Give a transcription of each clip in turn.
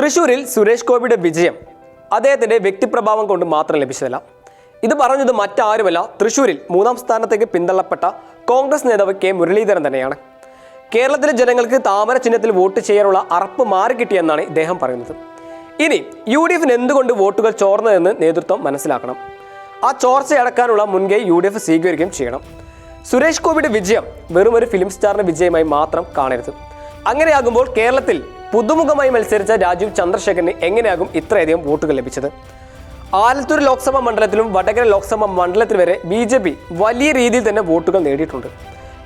തൃശൂരിൽ സുരേഷ് ഗോപിയുടെ വിജയം അദ്ദേഹത്തിന്റെ വ്യക്തിപ്രഭാവം കൊണ്ട് മാത്രം ലഭിച്ചതല്ല. ഇത് പറഞ്ഞത് മറ്റാരുമല്ല തൃശൂരിൽ മൂന്നാം സ്ഥാനത്തേക്ക് പിന്തള്ളപ്പെട്ട കോൺഗ്രസ് നേതാവ് കെ മുരളീധരൻ തന്നെയാണ്. കേരളത്തിലെ ജനങ്ങൾക്ക് താമര ചിഹ്നത്തിൽ വോട്ട് ചെയ്യാനുള്ള അറപ്പ് മാറിക്കിട്ടിയെന്നാണ് ഇദ്ദേഹം പറയുന്നത്. ഇനി യു ഡി എഫിന് എന്തുകൊണ്ട് വോട്ടുകൾ ചോർന്നതെന്ന് നേതൃത്വം മനസ്സിലാക്കണം. ആ ചോർച്ചയടക്കാനുള്ള മുൻകൈ യു ഡി എഫ് സ്വീകരിക്കുകയും ചെയ്യണം. സുരേഷ് ഗോപിയുടെ വിജയം വെറും ഒരു ഫിലിം സ്റ്റാറിന്റെ വിജയമായി മാത്രം കാണരുത്. അങ്ങനെയാകുമ്പോൾ കേരളത്തിൽ പുതുമുഖമായി മത്സരിച്ച രാജീവ് ചന്ദ്രശേഖരന് എങ്ങനെയാകും ഇത്രയധികം വോട്ടുകൾ ലഭിച്ചത്? ആലത്തൂർ ലോക്സഭാ മണ്ഡലത്തിലും വടകര ലോക്സഭാ മണ്ഡലത്തിൽ വരെ ബി ജെ പി വലിയ രീതിയിൽ തന്നെ വോട്ടുകൾ നേടിയിട്ടുണ്ട്.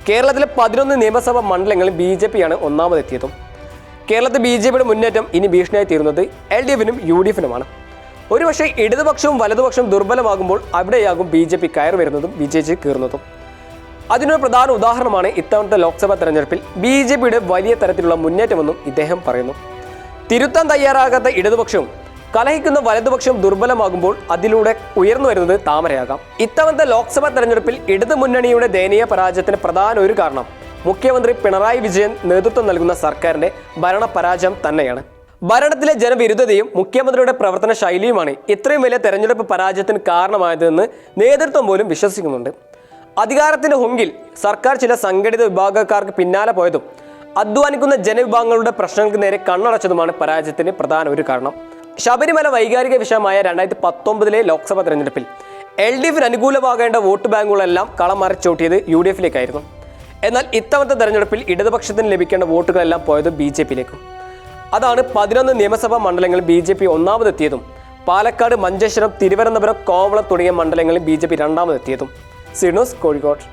കേരളത്തിലെ പതിനൊന്ന് നിയമസഭാ മണ്ഡലങ്ങളിൽ ബി ജെ പിയാണ് ഒന്നാമതെത്തിയതും. കേരളത്തിൽ ബി ജെ പിയുടെ മുന്നേറ്റം ഇനി ഭീഷണിയായി തീരുന്നത് എൽ ഡി എഫിനും യു ഡി എഫിനുമാണ്. ഒരുപക്ഷെ ഇടതുപക്ഷവും വലതുപക്ഷവും ദുർബലമാകുമ്പോൾ അവിടെയാകും ബി ജെ പി കയറി വരുന്നതും വിജയിച്ച് കീറുന്നതും. അതിനൊരു പ്രധാന ഉദാഹരണമാണ് ഇത്തവണത്തെ ലോക്സഭാ തെരഞ്ഞെടുപ്പിൽ ബി ജെ പിയുടെ വലിയ തരത്തിലുള്ള മുന്നേറ്റമെന്നും ഇദ്ദേഹം പറയുന്നു. തിരുത്താൻ തയ്യാറാകാത്ത ഇടതുപക്ഷവും കലഹിക്കുന്ന വലതുപക്ഷം ദുർബലമാകുമ്പോൾ അതിലൂടെ ഉയർന്നു വരുന്നത് താമരയാകാം. ഇത്തവണത്തെ ലോക്സഭാ തെരഞ്ഞെടുപ്പിൽ ഇടതു മുന്നണിയുടെ ദയനീയ പരാജയത്തിന് പ്രധാന ഒരു കാരണം മുഖ്യമന്ത്രി പിണറായി വിജയൻ നേതൃത്വം നൽകുന്ന സർക്കാരിന്റെ ഭരണ പരാജയം തന്നെയാണ്. ഭരണത്തിലെ ജനവിരുദ്ധതയും മുഖ്യമന്ത്രിയുടെ പ്രവർത്തന ശൈലിയുമാണ് ഇത്രയും വലിയ തെരഞ്ഞെടുപ്പ് പരാജയത്തിന് കാരണമായതെന്ന് നേതൃത്വം പോലും വിശ്വസിക്കുന്നുണ്ട്. അധികാരത്തിന്റെ ഹുങ്കിൽ സർക്കാർ ചില സംഘടിത വിഭാഗക്കാർക്ക് പിന്നാലെ പോയതും അധ്വാനിക്കുന്ന ജനവിഭാഗങ്ങളുടെ പ്രശ്നങ്ങൾക്ക് നേരെ കണ്ണടച്ചതുമാണ് പരാജയത്തിന് പ്രധാന ഒരു കാരണം. ശബരിമല വൈകാരിക വിഷയമായ രണ്ടായിരത്തി പത്തൊമ്പതിലെ ലോക്സഭാ തെരഞ്ഞെടുപ്പിൽ എൽ ഡി എഫിന് അനുകൂലമാകേണ്ട വോട്ട് ബാങ്കുകളെല്ലാം കളം മറിച്ചോട്ടിയത് യു ഡി എഫിലേക്കായിരുന്നു. എന്നാൽ ഇത്തവണത്തെ തെരഞ്ഞെടുപ്പിൽ ഇടതുപക്ഷത്തിന് ലഭിക്കേണ്ട വോട്ടുകളെല്ലാം പോയത് ബി ജെ പിയിലേക്കും. അതാണ് പതിനൊന്ന് നിയമസഭാ മണ്ഡലങ്ങളിൽ ബി ജെ പി ഒന്നാമതെത്തിയതും പാലക്കാട് മഞ്ചേശ്വരം തിരുവനന്തപുരം കോവളം തുടങ്ങിയ മണ്ഡലങ്ങളിൽ ബി ജെ പി രണ്ടാമതെത്തിയതും. സിനോസ് കോഴിക്കോട്